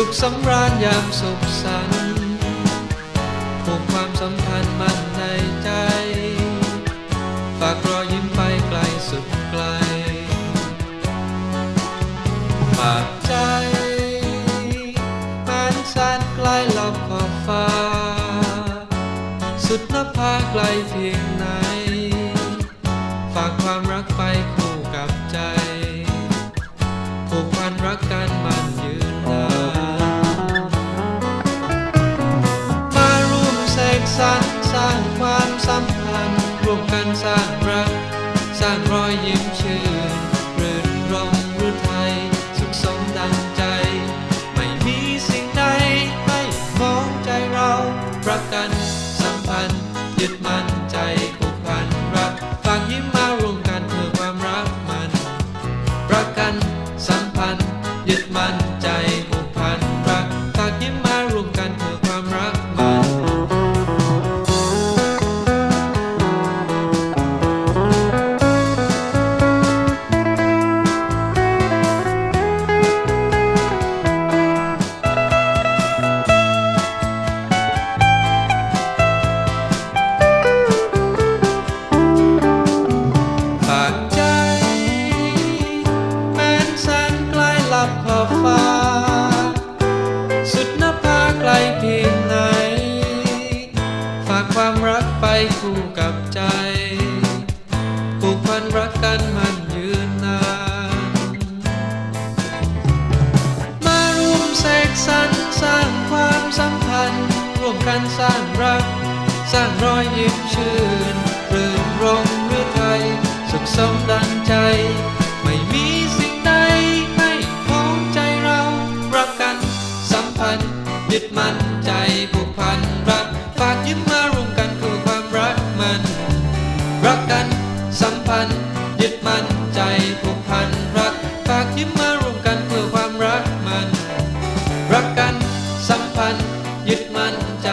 สุขสำราญยามสุขสันผูกความสัมพันธ์มันในใจ ฝากรอยยิ้มไปไกลสุดไกล ฝากใจแม้นแสนใกล้ลอบขอบฟ้า สุดนภาไกลเพียงไหน ฝากความรักไปคู สร้างสร้างความสัมพันธ์ร่วมกันสร้างรัก สร้างรอยยิ้มชื่นเรื่นรมรุ่ไทย สุขสมดังใจ ไม่มีสิ่งใดไม่มองใจเราประกันสัมพันธ์ยึดมั่นใจผูกพันรักฝากยิ้มมารวมกันเพื่อความรักมันประกันสัมพันธ์ยึดมั่นใจผูกพันรักฝากยิ้มมารวมกันเพื่อความรัก ความรักไปคู่กับใจผูกพันรักกันมันยืนนาน มารวมแสกสรรสร้างความสัมพันธ์ ร่วมกันสร้างรัก สร้างรอยยิ้มชื่นรื่นรมเรือไทยสุขสมดังใจ ไม่มีสิ่งใดให้ขงใจเรา รักกันสัมพันธ์ยึดมั่นใจ มั่นใจ